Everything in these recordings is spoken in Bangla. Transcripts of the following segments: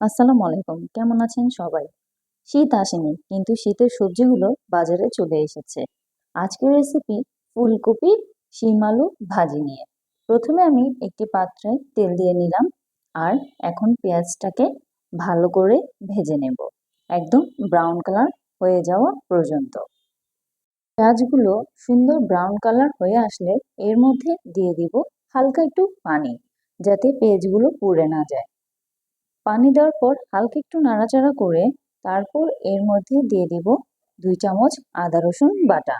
আসসালামু আলাইকুম। কেমন আছেন সবাই? শীত আসেনি, কিন্তু শীতের সবজিগুলো বাজারে চলে এসেছে। আজকের রেসিপি ফুলকপি, শিম আলু ভাজি নিয়ে। প্রথমে আমি একটি পাত্রে তেল দিয়ে নিলাম আর এখন পেঁয়াজটাকে ভালো করে ভেজে নেব। একদম ব্রাউন কালার হয়ে যাওয়া পর্যন্ত। পেঁয়াজগুলো সুন্দর ব্রাউন কালার হয়ে আসলে এর মধ্যে দিয়ে দিব হালকা একটু পানি, যাতে পেঁয়াজগুলো পুড়ে না যায়। পানি দেওয়ার পর হালকা একটু নাড়াচাড়া করে তারপর এর মধ্যে দিয়ে দিব দুই চামচ আদা রসুন বাটা।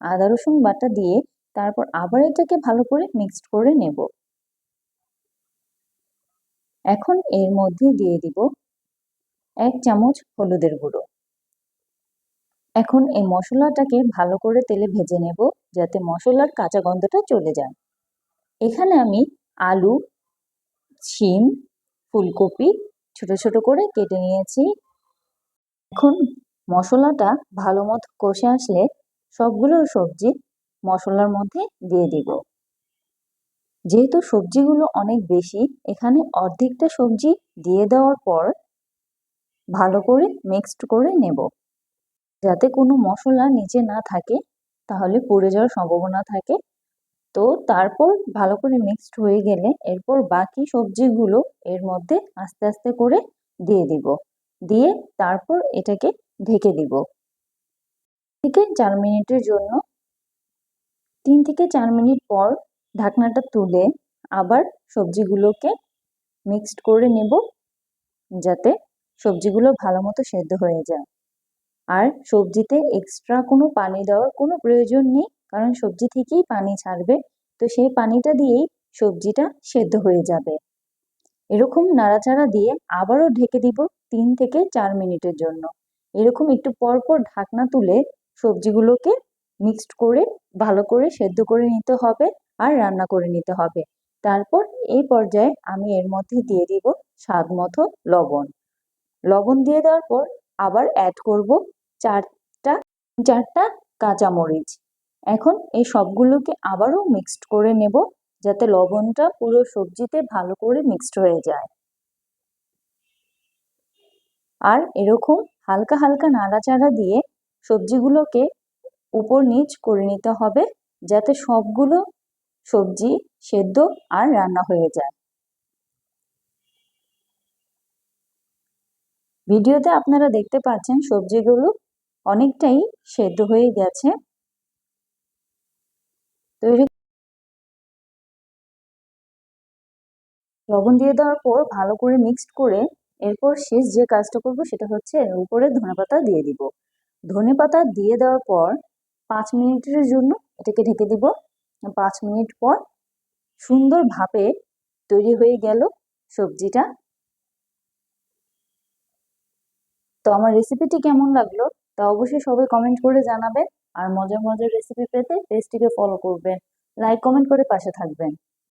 আদা রসুন বাটা দিয়ে তারপর আবার এটাকে ভালো করে মিক্সড করে নেব। এখন এর মধ্যে দিয়ে দিব এক চামচ হলুদের গুঁড়ো। এখন এই মশলাটাকে ভালো করে তেলে ভেজে নেব যাতে মশলার কাঁচা গন্ধটা চলে যায়। এখানে আমি আলু শিম ফুলকপি ছোট ছোট করে কেটে নিয়েছি। এখন মশলাটা ভালো মতো কষে আসলে সবগুলো সবজি মশলার মধ্যে দিয়ে দিব। যেহেতু সবজিগুলো অনেক বেশি, এখানে অর্ধেকটা সবজি দিয়ে দেওয়ার পর ভালো করে মিক্সড করে নেব। যাতে কোনো মশলা নিচে না থাকে, তাহলে পুড়ে যাওয়ার সম্ভাবনা থাকে। তো তারপর ভালো করে মিক্সড হয়ে গেলে এরপর বাকি সবজিগুলো এর মধ্যে আস্তে আস্তে করে দিয়ে দিব। দিয়ে তারপর এটাকে ঢেকে দিব। থেকে চার মিনিটের জন্য। তিন থেকে চার মিনিট পর ঢাকনাটা তুলে আবার সবজিগুলোকে মিক্সড করে নেব যাতে সবজিগুলো ভালো মতো সেদ্ধ হয়ে যায়। আর সবজিতে এক্সট্রা কোনো পানি দেওয়ার কোনো প্রয়োজন নেই। কারণ সবজি থেকেই পানি ছাড়বে। তো সেই পানিটা দিয়েই সবজিটা সেদ্ধ হয়ে যাবে। এরকম নাড়াচাড়া দিয়ে আবারও ঢেকে দিব তিন থেকে চার মিনিটের জন্য। এরকম একটু পর পর ঢাকনা তুলে সবজিগুলোকে মিক্সড করে, ভালো করে সেদ্ধ করে নিতে হবে আর রান্না করে নিতে হবে। তারপর এই পর্যায়ে আমি এর মধ্যে দিয়ে দিব স্বাদ মতো লবণ। লবণ দিয়ে দেওয়ার পর আবার অ্যাড করব চারটা চারটা কাঁচামরিচ। এখন এই সবগুলোকে আবারও মিক্সড করে নেব যাতে লবণটা পুরো সবজিতে ভালো করে মিক্সড হয়ে যায়। আর এরকম হালকা হালকা নাড়াচাড়া দিয়ে সবজিগুলোকে উপর নিচ করে নিতে হবে যাতে সবগুলো সবজি সেদ্ধ আর রান্না হয়ে যায়। ভিডিওতে আপনারা দেখতে পাচ্ছেন সবজিগুলো অনেকটাই সেদ্ধ হয়ে গেছে। তৈরি লবণ দিয়ে দেওয়ার পর ভালো করে মিক্সড করে এরপর শেষ যে কাজটা করব সেটা হচ্ছে এর উপরে ধনেপাতা দিয়ে দিব। ধনেপাতা দিয়ে দেওয়ার পর পাঁচ মিনিটের জন্য এটাকে ঢেকে দিব। পাঁচ মিনিট পর সুন্দর ভাপে তৈরি হয়ে গেল সবজিটা। তো আমার রেসিপিটি কেমন লাগল তা অবশ্যই সবাই কমেন্ট করে জানাবেন। আর মজার মজার রেসিপি পেতে পেজটিকে ফলো করবেন। লাইক কমেন্ট করে পাশে থাকবেন।